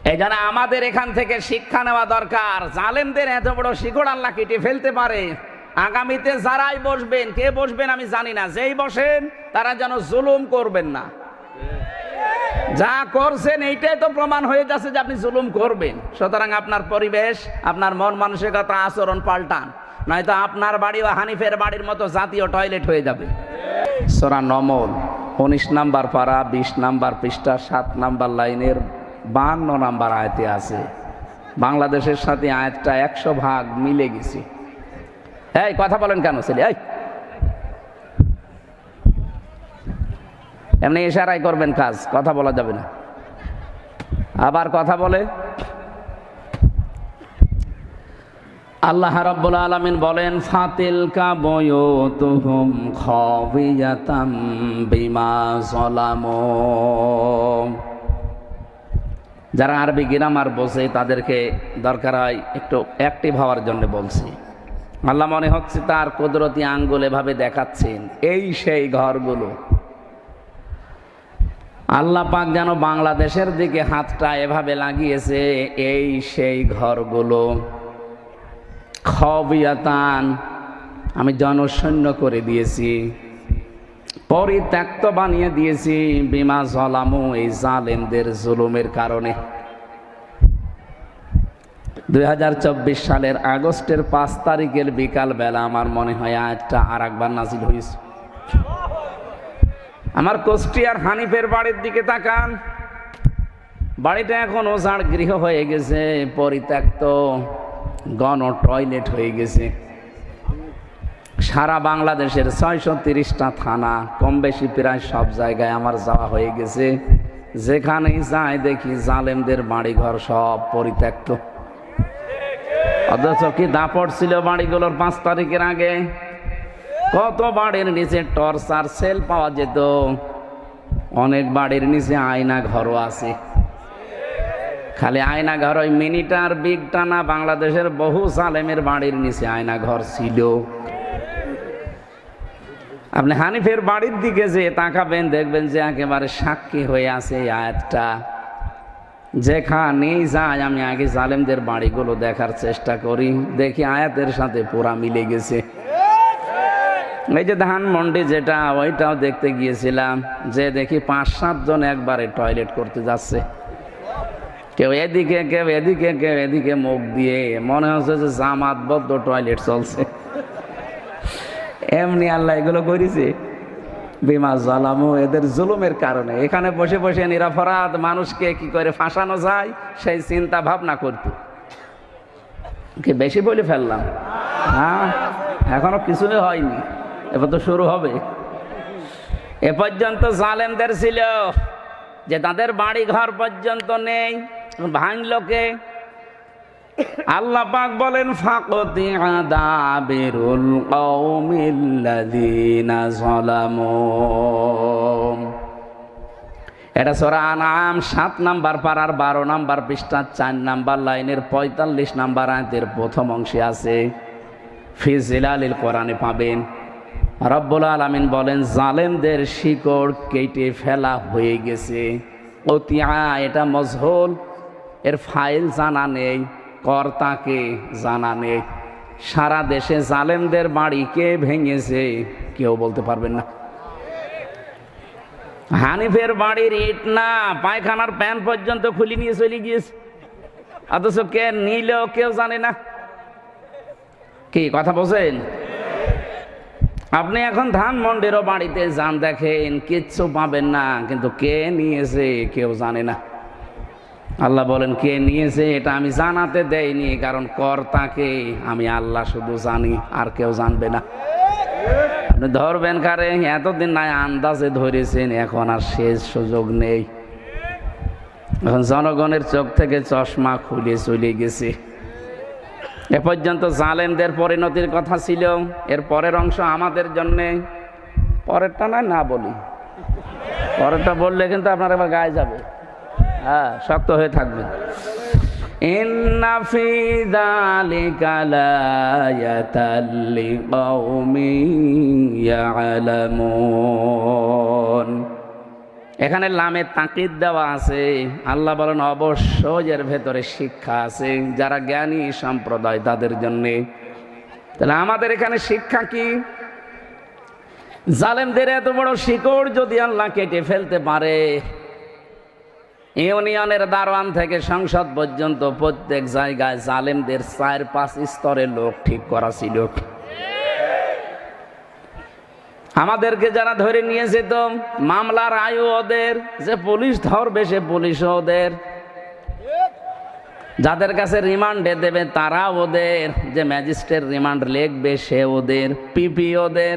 এই জন্য আমাদের এখান থেকে শিক্ষা নেওয়া দরকার, জালেমদের এত বড় শিকড় আল্লাহ কেটে ফেলতে পারে। আগামীতে যারাই বসবেন, কে বসবেন আমি জানি না। যেই বসেন, তারা যেন জুলুম করবেন না। যা করছেন, এইটাই তো প্রমাণ হয়ে যাচ্ছে যে আপনি জুলুম করবেন। সুতরাং আপনার পরিবেশ, আপনার মন মানসিকতা, আচরণ পাল্টান। নয়তো আপনার বাড়ি বা হানিফের বাড়ির মতো জাতীয় টয়লেট হয়ে যাবে। সোরা নমল, উনিশ নাম্বার পাড়া বিশ নাম্বার পৃষ্ঠা, সাত নাম্বার লাইনের বান্ন নাম্বার আয়তে আছে, বাংলাদেশের সাথে আয়াতটা একশো ভাগ মিলে গেছে। এই, কথা বলেন কেন ছেলে? এই। এমনি ইশারাই করবেন কাজ, কথা বলা যাবে না। আবার কথা বলে। আল্লাহ রাব্বুল আলামিন বলেন ফাতিল কা বয়তুহুম খাবিয়াতাম বিমা যালামু। যারা আরবি গ্রামার বোঝে তাদেরকে দরকার হয় একটু অ্যাক্টিভ হওয়ার জন্য বলছি। আল্লাহ মনে হচ্ছে তার কুদরতি আঙ্গুল এভাবে দেখাচ্ছেন, এই সেই ঘরগুলো। আল্লাহ পাক যেন বাংলাদেশের দিকে হাতটা এভাবে লাগিয়েছে, এই সেই ঘরগুলো। খবিয়াতান, আমি জনশূন্য করে দিয়েছি। পরিত্যক্ত বানিয়ে দিয়েছি, বিমা জলামু এই জালেমদের জুলুমের কারণে। দুই হাজার চব্বিশ সালের আগস্টের পাঁচ তারিখের বিকাল বেলা আমার মনে হয় আজটা আর একবার নাজিল হয়েছে আমার কুষ্টিয়ার হানিফের বাড়ির দিকে তাকান। বাড়িটা এখন ওঝাড় গৃহ হয়ে গেছে, পরিত্যক্ত গণ টয়লেট হয়ে গেছে। সারা বাংলাদেশের ছয়শো তিরিশটা থানা কম বেশি প্রায় সব জায়গায় আমার যাওয়া হয়ে গেছে। যেখানেই যাই দেখি জালেমদের বাড়িঘর সব পরিত্যক্ত। অথচ কি দাপট ছিল বাড়িগুলোর পাঁচ তারিখের আগে? কত বাড়ির নিচে টর্চার সেল পাওয়া যেত। অনেক বাড়ির নিচে আয়না ঘরও আছে। খালি আয়না ঘর ওই মিনিটার বিগ টানা বাংলাদেশের বহু সালেমের বাড়ির নিচে আয়না ঘর ছিল। আপনি হানিফের বাড়ির দিকে যে তাকাবেন, দেখবেন যে একেবারে সাক্ষী হয়ে আছে আয়াতটা। যেখানেই যায় আমি আগে জালেমদের বাড়িগুলো দেখার চেষ্টা করি, দেখি আয়াতের সাথে পুরা মিলে গেছে। এই যে ধানমন্ডি যেটা, ওইটাও দেখতে গিয়েছিলাম, যে দেখি পাঁচ সাতজন একবারে টয়লেট করতে যাচ্ছে। কেউ এদিকে কেউ এদিকে কেউ এদিকে মুখ দিয়ে, মনে হচ্ছে যে জামাতবদ্ধ টয়লেট চলছে। এমনি আল্লাহ এগুলো করেছে। বিমা জালামু, এদের জুলুমের কারণে। এখানে বসে বসে নিরাপরাধ মানুষকে কি করে ফাঁসানো যায়, সেই চিন্তা ভাবনা করত। কি বেশি বলে ফেললাম? হ্যাঁ এখনও কিছুই হয়নি। এবার তো শুরু হবে। এ পর্যন্ত জালেমদের ছিল, যে তাদের বাড়ি ঘর পর্যন্ত নেই, ভাঙলো কে? আল্লাহ পাক বলেন ফাকতি আদাবিরুল কওমিল্লাযিনা যালামু। এটা সূরা আনাম সাত নাম্বার পারার বারো নাম্বার পৃষ্ঠা চার নাম্বার লাইনের পঁয়তাল্লিশ নাম্বার আয়াতের প্রথম অংশে আছে, ফি জিলালিল কোরআনে পাবেন। রব্বুল আলামিন বলেন, জালেমদের শিকড় কেটে ফেলা হয়ে গেছে। অতিয়া এটা মজহুল, এর ফাইল জানা নেই। কর্তাকে জানা নেই সারা দেশে জালেমদের বাড়ি কে ভেঙেছে কেউ বলতে পারবেন না। হানিফের বাড়ির ইট না, পায়খানার প্যান পর্যন্ত খুলে নিয়ে চলে গিয়েছে। অথচ কে নিলেও কেউ জানে না। কি, কথা বলছেন? আপনি এখন ধানমন্ডিরও বাড়িতে যান দেখেন, কিচ্ছু পাবেন না, কিন্তু কে নিয়েছে কেউ জানে না। আল্লাহ বলেন, কে নিয়েছে এটা আমি জানাতে দেইনি কারণ কর কর্তাকে আমি আল্লাহ শুধু জানি, আর কেউ জানবে না। আপনি ধরবেন কারে, এতদিন নাই আন্দাজে ধরেছেন, এখন আর শেষ সুযোগ নেই। এখন জনগণের চোখ থেকে চশমা খুলে চলে গেছে। এ পর্যন্ত জালেমদের পরিণতির কথা ছিল, এর পরের অংশ আমাদের জন্যে। পরেরটা নয়, না বলি। পরেরটা বললে কিন্তু আপনার এবার গায়ে যাবে। হ্যাঁ শক্ত হয়ে থাকবেন। এখানে লামে তাকিদ দেওয়া আছে। আল্লাহ বলেন, অবশ্যই এর ভেতরে শিক্ষা আছে। যারা জ্ঞানী সম্প্রদায়, তাদের জন্যে। তাহলে আমাদের এখানে শিক্ষা কি? জালেমদের এত বড় শিকড় যদি আল্লাহ কেটে ফেলতে পারে ইউনিয়নের দারোয়ান থেকে সংসদ পর্যন্ত প্রত্যেক জায়গায় জালেমদের চার পাঁচ স্তরের লোক ঠিক করা ছিল। আমাদেরকে যারা ধরে নিয়ে যেত মামলার আয়ু ওদের, যে পুলিশ ধরবে সে পুলিশ ওদের। যাদের কাছে রিমান্ডে দেবে তারা ওদের, যে ম্যাজিস্ট্রেট রিমান্ড লিখবে সে ওদের, পিপি ওদের,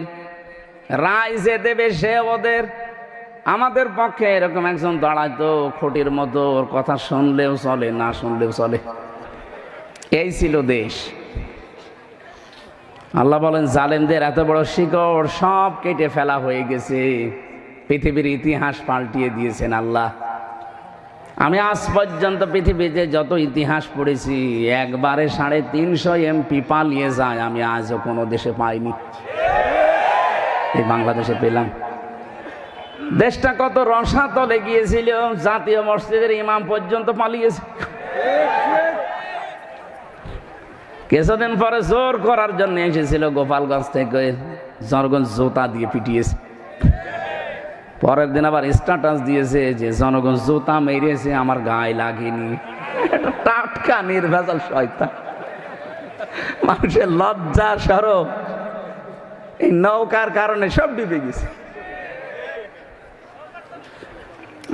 রায় যে দেবে সে ওদের। আমাদের পক্ষে এরকম একজন দাঁড়াইতো খুঁটির মতো, ওর কথা শুনলেও চলে, না শুনলেও চলে। এই ছিল দেশ। আল্লাহ বলেন, জালেমদের এত বড় শিকড়, সব কেটে ফেলা হয়ে গেছে। পৃথিবীর ইতিহাস পাল্টিয়ে দিয়েছেন আল্লাহ। আমি আজ পর্যন্ত পৃথিবীতে যত ইতিহাস পড়েছি, একবারে সাড়ে তিনশো এমপি পালিয়ে যায়, আমি আজও কোনো দেশে পাইনি। এই বাংলাদেশে পেলাম। দেশটা কত রসাতলে গিয়েছিল, জাতীয় মসজিদের ইমাম পর্যন্ত পালিয়েছে। কিছুদিন পরে জোর করার জন্য এসেছিল গোপালগঞ্জ থেকে, জনগণ জোতা দিয়ে পিটিয়েছে। পরের দিন আবার স্ট্যাটাস দিয়েছে যে জনগণ জোতা মেরেছে, আমার গায়ে লাগেনি। টাটকা, নির্ভেজাল শয়তা মানুষের লজ্জা সরব এই নৌকার কারণে সব ডুবে গেছে।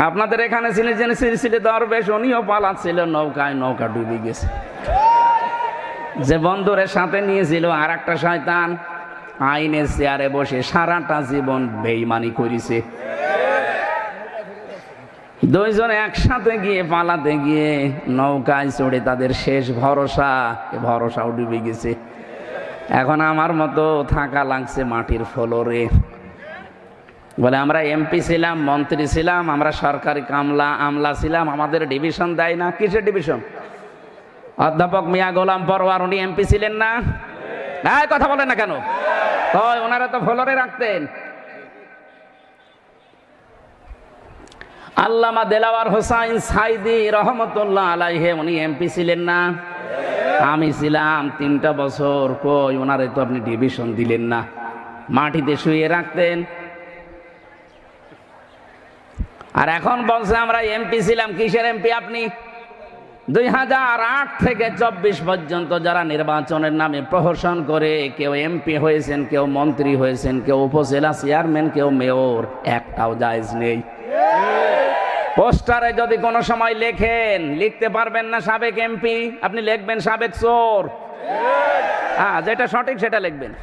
আপনাদের এখানে ছিলেন জেনে সিলসিলে দরবেশ উনিও পালাচ্ছিল নৌকায় নৌকা ডুবে গেছে। যে বন্ধুরের সাথে নিয়েছিল আর একটা শয়তান, আইনের চেয়ারে বসে সারাটা জীবন বেইমানি করেছে। দুইজন একসাথে গিয়ে পালাতে গিয়ে নৌকায় চড়ে তাদের শেষ ভরসা ভরসাও ডুবে গেছে। এখন আমার মতো থাকা লাগছে মাটির ফ্লোরে। বলে, আমরা এমপি ছিলাম, মন্ত্রী ছিলাম, আমরা সরকারি কামলা, আমলা ছিলাম, আমাদের ডিভিশন দেয় না। কিসের ডিভিশন? অধ্যাপক মিয়া গোলাম পরোয়ার, উনি এমপি ছিলেন না? হ্যাঁ কথা বলেন না কেন? তো ওনারা তো ফ্লোরে রাখতেন। আল্লামা দেলাওয়ার হোসাইন সাইদি রহমতুল্লাহ আলাইহে, উনি এমপি ছিলেন না? আমি ছিলাম তিনটা বছর, কই, ওনারে তো আপনি ডিভিশন দিলেন না। মাটিতে শুয়ে রাখতেন। আর এখন বলছে আমরা এমপি ছিলাম, কিসের এমপি আপনি? দুই হাজার আট থেকে চব্বিশ পর্যন্ত যারা নির্বাচনের নামে প্রহসন করে, কেউ এমপি হয়েছেন, কেউ মন্ত্রী হয়েছেন, কেউ উপজেলা চেয়ারম্যান, কেউ মেয়র, একটাও জায়জ নেই। পোস্টারে যদি কোনো সময় লেখেন, লিখতে পারবেন না সাবেক এমপি, আপনি লিখবেন সাবেক চোর। হ্যাঁ যেটা সঠিক সেটা লিখবেন।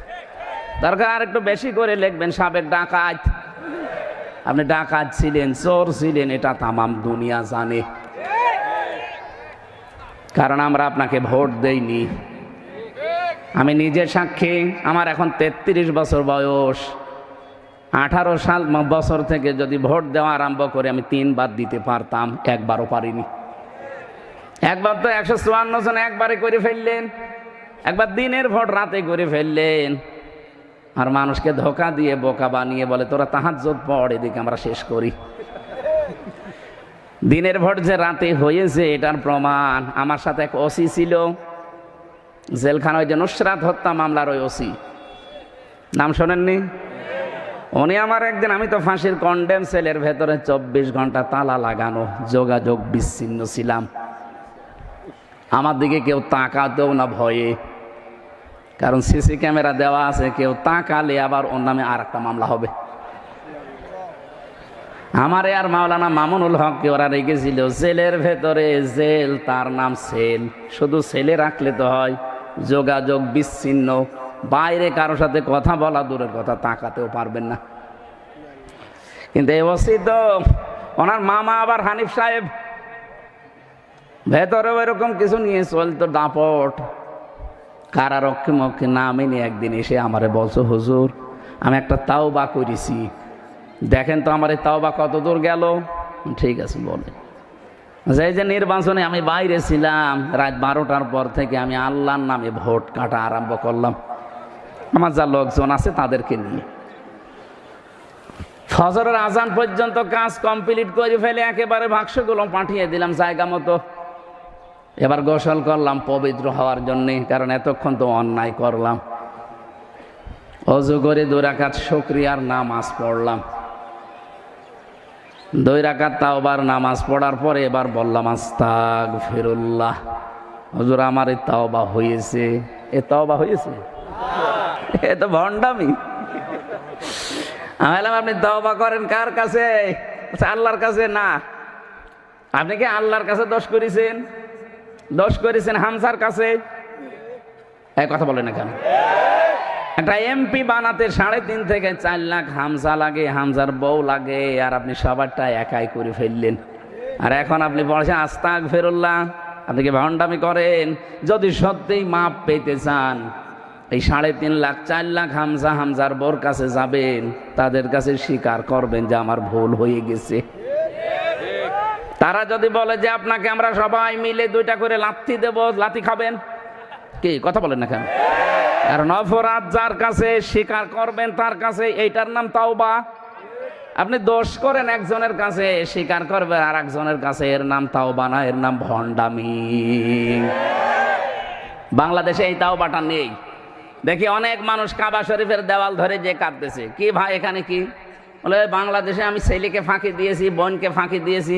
দরকার একটু বেশি করে লিখবেন সাবেক ডাকাত। আপনি ডাকাত ছিলেন, চোর ছিলেন, এটা তামাম দুনিয়া জানে। কারণ আমরা আপনাকে ভোট দেইনি। আমি নিজে সাক্ষী, আমার এখন তেত্রিশ বছর বয়স। আঠারো সাল বছর থেকে যদি ভোট দেওয়া আরম্ভ করে, আমি তিনবার দিতে পারতাম, একবারও পারিনি। একবার তো একশো চুয়ান্ন জন একবারে করে ফেললেন। একবার দিনের ভোট রাতে করে ফেললেন। আর মানুষকে ধোকা দিয়ে, বোকা বানিয়ে বলে, তোরা তাহার জোট পড়, এদিকে আমরা শেষ করি। দিনের ভোট যে রাতে হয়েছে, এটার প্রমাণ। আমার সাথে এক ওসি ছিল জেলখানা ওই যে নুসরাত হত্যা মামলার ওই ওসি। নাম শোনেননি? উনি আমার একদিন, আমি তো ফাঁসির কন্ডেম সেলের ভেতরে চব্বিশ ঘণ্টা তালা লাগানো, যোগাযোগ বিচ্ছিন্ন ছিলাম। আমার দিকে কেউ তাকাতেও না ভয়ে। কারণ সিসি ক্যামেরা দেওয়া আছে, কেউ তাকালে আবার ওর নামে আর একটা মামলা হবে। আমারে আর মাওলানা মামুনুল হককে ওরা রেখেছিল, জেলের ভেতরে জেল, তার নাম সেল। শুধু সেলে রাখলে তো হয়, যোগাযোগ বিচ্ছিন্ন। বাইরে কারও সাথে কথা বলা দূরের কথা, তাকাতেও পারবেন না। কিন্তু ওসি তো, ওনার মামা আবার হানিফ সাহেব। ভেতরেও এরকম কিছু নিয়ে চলতো দাপট। কারারক্ষে মক্ষে না মেনে একদিন এসে আমারে বলছো, হুজুর, আমি একটা তাও বা করেছি। দেখেন তো আমার এই তাওবা কত দূর গেল? ঠিক আছে বলে যে যে নির্বাচনে আমি বাইরে ছিলাম, রাত বারোটার পর থেকে আমি আল্লাহর নামে ভোট কাটা আরম্ভ করলাম। আমার যা লোকজন আছে তাদেরকে নিয়ে। ফজরের আজান পর্যন্ত কাজ কমপ্লিট করে ফেলে একেবারে বাক্সগুলো পাঠিয়ে দিলাম জায়গা মতো। এবার গোসল করলাম পবিত্র হওয়ার জন্যে কারণ এতক্ষণ তো অন্যায় করলাম। অজু করে দুই রাকাত শুক্রিয়ার নামাজ পড়লাম। দুই রাকাত তাওবার নামাজ পড়ার পরে এবার বললাম আস্তাক ফিরুল্লাহ হজুর আমার এই তাওবা হয়েছে। এ তাওবা হয়েছে? এ তো ভণ্ডামি। আমি আপনি তাওবা করেন কার কাছে? বলছে, আল্লাহর কাছে না। আপনি কি আল্লাহর কাছে দোষ করেছেন? দোষ করেছেন হামসার কাছে। এই কথা বলে না কেন? একটা এমপি বানাতে সাড়ে তিন থেকে চার লাখ হামসা লাগে হামসার বউ লাগে, আর আপনি সবারটা একাই করে ফেললেন। আর এখন আপনি বলছেন আস্তাক ফেরুল্লাহ আপনি কি ভণ্ডামি করেন? যদি সত্যিই মাপ পেতে চান, এই সাড়ে তিন লাখ, চার লাখ হামজা হামজার বোর কাছে যাবেন, তাদের কাছে স্বীকার করবেন যে আমার ভুল হয়ে গেছে। তারা যদি বলে যে আপনাকে আমরা সবাই মিলে দুইটা করে লাথি দেব, লাথি খাবেন? কি, কথা বলেন না কেন? কারণ অপরাধ যার কাছে স্বীকার করবেন তার কাছে এইটার নাম তাওবা। আপনি দোষ করেন একজনের কাছে, স্বীকার করবেন আর একজনের কাছে, এর নাম তাওবা না, এর নাম ভণ্ডামি। বাংলাদেশে এই তাওবাটা নেই। দেখি অনেক মানুষ কাবা শরীফের দেওয়াল ধরে যে কাঁদতেছে। কি ভাই, এখানে কি? বলে, বাংলাদেশে আমি ছেলেকে ফাঁকি দিয়েছি, বোনকে ফাঁকি দিয়েছি,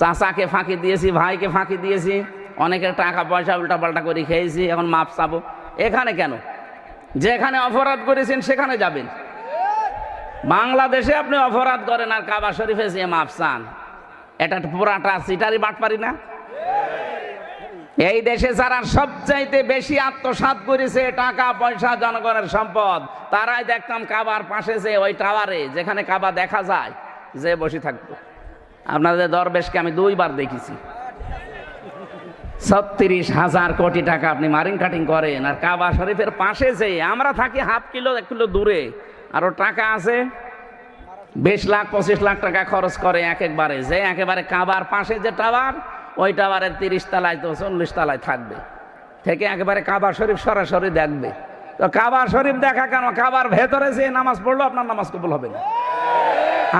চাচাকে ফাঁকি দিয়েছি, ভাইকে ফাঁকি দিয়েছি, অনেকের টাকা পয়সা উল্টাপাল্টা করে খেয়েছি, এখন মাপ চাবো। এখানে কেন? যেখানে অপরাধ করেছেন, সেখানে যাবেন। বাংলাদেশে আপনি অপরাধ করেন আর কাবা শরীফে যে মাপ চান, এটা পুরাটা সিটারি বাটপারি না? এই দেশে যারা সবচাইতে বেশি আত্মসাৎ করেছে টাকা, পয়সা, জনগণের সম্পদ, তারাই দেখতাম কাবার পাশে যে ওই টাওয়ারে, যেখানে কাবা দেখা যায়, যে বসে থাকতো আপনাদের দরবেশকে আমি দুইবার দেখেছি। ছত্রিশ হাজার কোটি টাকা আপনি মারিং কাটিং করেন, আর কাবা শরীফের পাশে যে আমরা থাকি হাফ কিলো, এক কিলো দূরে আরও টাকা আছে, বিশ লাখ, পঁচিশ লাখ টাকা খরচ করে এক একবারে, যে একেবারে কাবার পাশে যে টাওয়ার ওই টাওয়ারের তিরিশ তালায় তো চল্লিশ তালায় থাকবে। থেকে একেবারে কাবা শরীফ সরাসরি দেখবে। তো কাবা শরীফ দেখা কেন? কাবার ভেতরে যে নামাজ পড়ল, আপনার নামাজ কবুল হবে না।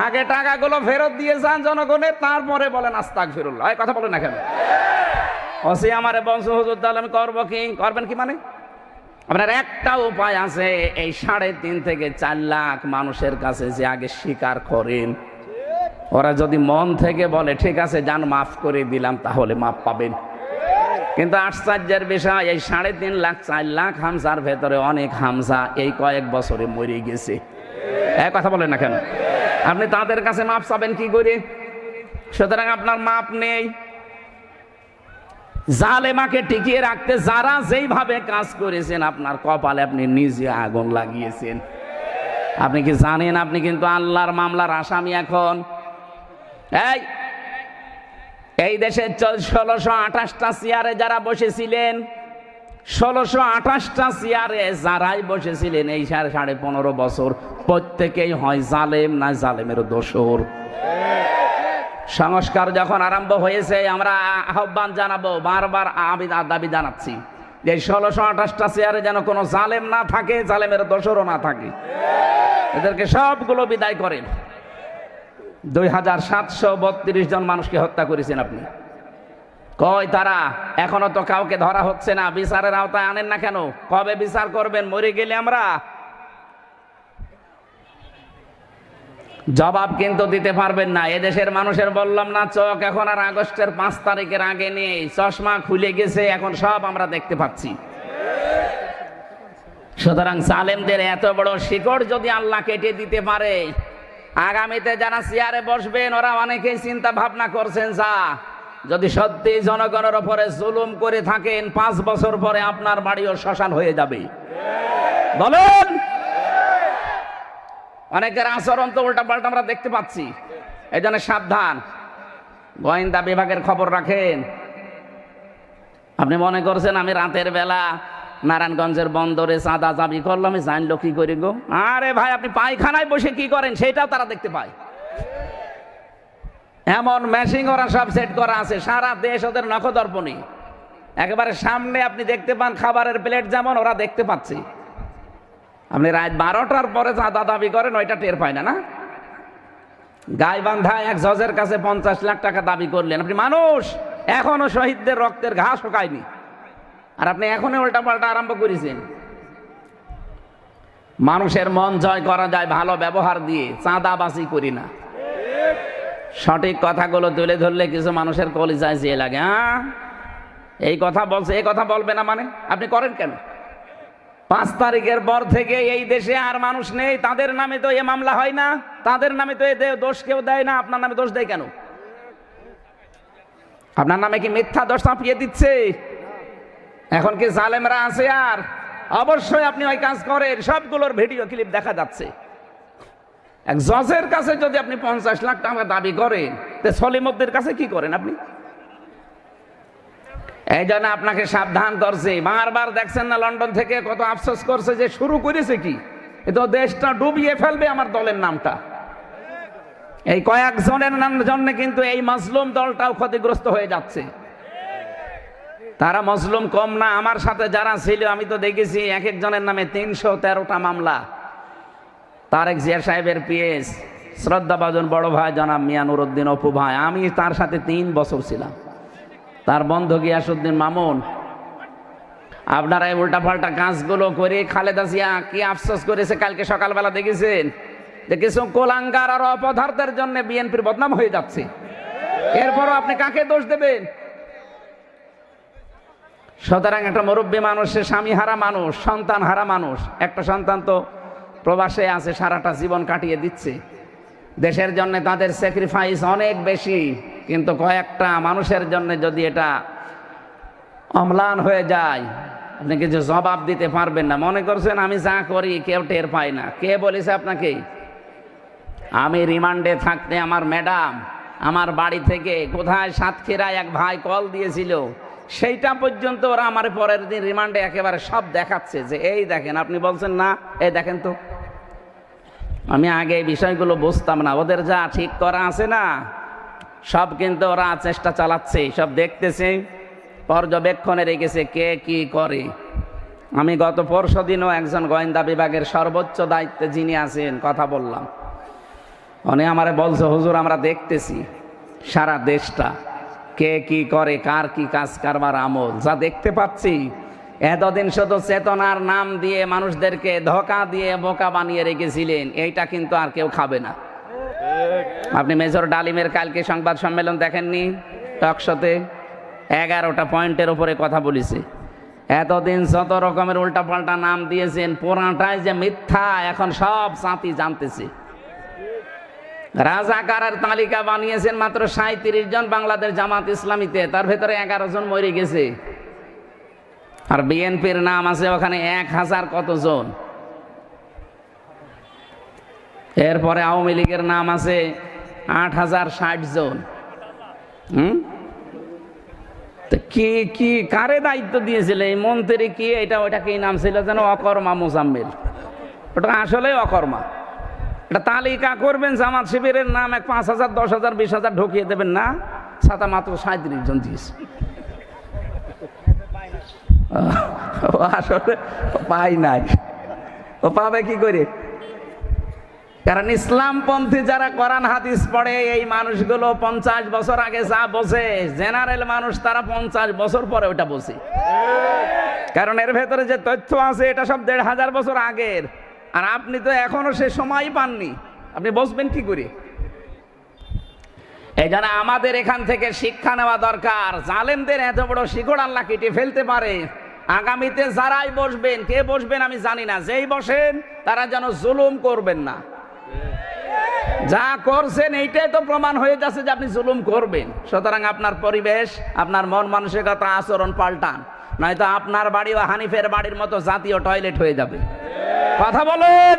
আগে টাকাগুলো ফেরত দিয়ে যান জনগণের তারপরে বলেন আস্তাক ফিরুল্লাহ এই কথা বলেন না কেন? অসি আমার বংশ হুজুর, তাহলে আমি করব কি? করবেন কি মানে? আপনার একটা উপায় আছে, এই সাড়ে তিন থেকে চার লাখ মানুষের কাছে যে আগে স্বীকার করেন। ওরা যদি মন থেকে বলে, ঠিক আছে, যান, মাফ করে দিলাম, তাহলে মাফ পাবেন। কিন্তু আশ্চর্যের বিষয়, এই সাড়ে তিন লাখ, চার লাখ হামসার ভেতরে অনেক হামসা এই কয়েক বছরে মরে গেছে। এক কথা বলেন না কেন? আপনি তাদের কাছে মাপ চাবেন কি করে? সুতরাং আপনার মাপ নেই। জালেমাকে টিকিয়ে রাখতে যারা যেইভাবে কাজ করেছেন, আপনার কপালে আপনি নিজে আগুন লাগিয়েছেন। আপনি কি জানেন, আপনি কিন্তু আল্লাহর মামলার আসামি এখন? এই এই দেশের ষোলোশো আঠাশটা চেয়ারে যারা বসেছিলেন, ষোলোশো আঠাশটা চেয়ারে যারাই বসেছিলেন এই সাড়ে সাড়ে পনেরো বছর, প্রত্যেকেই হয় জালেম না জালেমের দোসর সংস্কার যখন আরম্ভ হয়েছে, আমরা আহ্বান জানাব, বারবার দাবি জানাচ্ছি যে ষোলোশো আঠাশটা চেয়ারে যেন কোনো জালেম না থাকে, জালেমের দোসরও না থাকে। এদেরকে সবগুলো বিদায় করেন। দুই হাজার সাতশো বত্রিশ জন মানুষকে হত্যা করেছেন আপনি। কয় তারা? এখনও তো কাউকে ধরা হচ্ছে না। বিচারের আওতায় আনেন না কেন? কবে বিচার করবেন? মরে গেলে আমরা? জবাব কিন্তু দিতে পারবেন না। এদেশের মানুষের বললাম না, চোখ এখন আর আগস্টের পাঁচ তারিখের আগে নেই। চশমা খুলে গেছে, এখন সব আমরা দেখতে পাচ্ছি। সুতরাং সালেমদের এত বড় শিকড় যদি আল্লাহ কেটে দিতে পারে আগামীতে যারা চেয়ারে বসবেন, ওরা অনেকেই চিন্তা ভাবনা করছেন, যা যদি সত্যি জনগণের ওপরে জুলুম করে থাকেন, পাঁচ বছর পরে আপনার বাড়িও শ্মশান হয়ে যাবে। বলেন! অনেকের আচরণ তো উল্টা পাল্টা আমরা দেখতে পাচ্ছি। এই জন্য সাবধান। গোয়েন্দা বিভাগের খবর রাখেন। আপনি মনে করছেন আমি রাতের বেলা নারায়ণগঞ্জের বন্দরে চাঁদা চাবি করলাম আমি জানলো কি করি গো? আরে ভাই, আপনি পায়খানায় বসে কি করেন? সেটাও তারা দেখতে পায়। এমন মেশিং ওরা সব সেট করা আছে, সারা দেশ ওদের নখদর্পণী। একেবারে সামনে আপনি দেখতে পান, খাবারের প্লেট যেমন ওরা দেখতে পাচ্ছি। আপনি রাত বারোটার পরে চাঁদা দাবি করেন, ওইটা টের পায় না না? গাইবান্ধা এক জজের কাছে পঞ্চাশ লাখ টাকা দাবি করলেন। আপনি মানুষ, এখনও শহীদদের রক্তের ঘাস শুকায়নি। আর আপনি এখনই উল্টা পাল্টা আরম্ভ করেছেন। মানুষের মন জয় করা যায় ভালো ব্যবহার দিয়ে চাঁদা চাঁদাবাজি করি না। সঠিক কথাগুলো তুলে ধরলে কিছু মানুষের কলিজায় যেয়ে লাগে হ্যাঁ এই কথা বলছে, এই কথা বলবে না মানে? আপনি করেন কেন? পাঁচ তারিখের পর থেকে এই দেশে আর মানুষ নেই, তাদের নামে তো এ মামলা হয় না, তাদের নামে তো এ দোষ কেউ দেয় না, আপনার নামে দোষ দেয় কেন? আপনার নামে কি মিথ্যা দোষ চাপিয়ে দিচ্ছে? এখন কি জালেমরা আছে আর? অবশ্যই আপনি ওই কাজ করেন। সবগুলোর ভিডিও ক্লিপ দেখা যাচ্ছে। এক জজের কাছে যদি আপনি পঞ্চাশ লাখ টাকা দাবি করেন, তো সলিমুদ্দের কাছে কি করেন আপনি? এই জন্য আপনাকে সাবধান করছে। বারবার দেখছেন না লন্ডন থেকে কত আফসোস করছে যে শুরু করেছে কি? এ তো দেশটা ডুবিয়ে ফেলবে আমার দলের নামটা। এই কয়েকজনের জন্য কিন্তু এই মজলুম দলটাও ক্ষতিগ্রস্ত হয়ে যাচ্ছে। তারা মজলুম কম না, আমার সাথে যারা ছিল, আমি তো দেখেছি এক একজনের নামে তিনশো তেরোটা মামলা। তারেক জিয়া সাহেবের পিএস, শ্রদ্ধাভাজন বড় ভাই জনাব মিয়া নুরুদ্দিন অপু ভাই, আমি তার সাথে তিন বছর ছিলাম। তার বন্ধু গিয়াসুদ্দিন মামুন, আপনারা এই উল্টাপাল্টা কাজগুলো করে খালেদা জিয়া কি আফসোস করেছে কালকে সকালবেলা দেখেছেন? যে কিছু কোলাঙ্গার আর অপদার্থের জন্য বিএনপির বদনাম হয়ে যাচ্ছে। এরপরও আপনি কাকে দোষ দেবেন? সুতরাং একটা মুরব্বী মানুষ, সে স্বামী হারা মানুষ, সন্তান হারা মানুষ। একটা সন্তান তো প্রবাসে আছে, সারাটা জীবন কাটিয়ে দিচ্ছে। দেশের জন্য তাদের স্যাক্রিফাইস অনেক বেশি, কিন্তু কয়েকটা মানুষের জন্য যদি এটা অম্লান হয়ে যায়, আপনি কিছু জবাব দিতে পারবেন না। মনে করছেন আমি যা করি, কেউ টের পায় না। কে বলেছে আপনাকে? আমি রিমান্ডে থাকতে আমার ম্যাডাম আমার বাড়ি থেকে কোথায় সাতক্ষীরায় এক ভাই কল দিয়েছিল। সেইটা পর্যন্ত ওরা আমার পরের দিন রিমান্ডে একেবারে সব দেখাচ্ছে যে, এই দেখেন, আপনি বলছেন না, এই দেখেন তো। আমি আগে এই বিষয়গুলো বুঝতাম না, ওদের যা ঠিক করা আছে না, সব কিন্তু ওরা চেষ্টা চালাচ্ছে, সব দেখতেছে, পর্যবেক্ষণে রেখেছে কে কি করে। আমি গত পরশু দিনও একজন গোয়েন্দা বিভাগের সর্বোচ্চ দায়িত্বে যিনি আছেন, কথা বললাম। উনি আমারে বলছে, হুজুর, আমরা দেখতেছি সারা দেশটা। কে কি করে, কার কি কাজ কারবার আমল? যা দেখতে পাচ্ছি, এতদিন শুধু চেতনার নাম দিয়ে মানুষদেরকে ধোকা দিয়ে বোকা বানিয়ে রেখেছিলেন। এইটা কিন্তু আর কেউ খাবে না। আপনি মেজর ডালিমের কালকে সংবাদ সম্মেলন দেখেননি? টকশোতে এগারোটা পয়েন্টের উপরে কথা বলেছে। এতদিন যত রকমের উল্টাপাল্টা নাম দিয়েছেন, পুরাটাই যে মিথ্যা, এখন সব সাথী জানতেছে। রাজাকারের তালিকা বানিয়েছেন মাত্র সাঁত্রিশ জন বাংলাদেশ জামাত ইসলামীতে। তার ভেতরে এগারো জন মরে গেছে। আর বিএনপির নাম আছে ওখানে এক হাজার কত জন এরপরে আওয়ামী লীগের নাম আছে আট হাজার ষাট জন। হুম? কি কি, কারে দায়িত্ব দিয়েছিল? এই মন্ত্রী কি, এটা, ওইটা কি নাম ছিল যেন? অকর্মা মোজাম্মেল। ওটা আসলে অকর্মা। এটা তালিকা করবেন জামাত শিবিরের নাম এক পাঁচ হাজার, দশ হাজার, বিশ হাজার ঢুকিয়ে দেবেন না। সাতা মাত্র সাঁত্রিশ জন দিয়েছে। আসলে পাই নাই। ও পাবে কি করে? কারণ ইসলামপন্থী যারা কোরআন, হাদিস পড়ে, এই মানুষগুলো পঞ্চাশ বছর আগে যা বসে জেনারেল মানুষ তারা পঞ্চাশ বছর পরে ওটা বসে কারণ এর ভেতরে যে তথ্য আছে, এটা সব দেড় হাজার বছর আগের। আর আপনি তো এখনও সে সময় পাননি। আপনি বসবেন কি করে? এই জন্য আমাদের এখান থেকে শিক্ষা নেওয়া দরকার। জালেমদের এত বড় শিকড় আল্লাহ কেটে ফেলতে পারে। আগামীতে যারাই বসবেন, কে বসবেন আমি জানি না। যেই বসেন, তারা যেন জুলুম করবেন না। যা করছেন, এইটাই তো প্রমাণ হয়ে যাচ্ছে যে আপনি জুলুম করবেন। সুতরাং আপনার পরিবেশ, আপনার মন মানসিকতা, আচরণ পাল্টান। নয়তো আপনার বাড়ি ও হানিফের বাড়ির মতো জাতীয় টয়লেট হয়ে যাবে। কথা বলেন।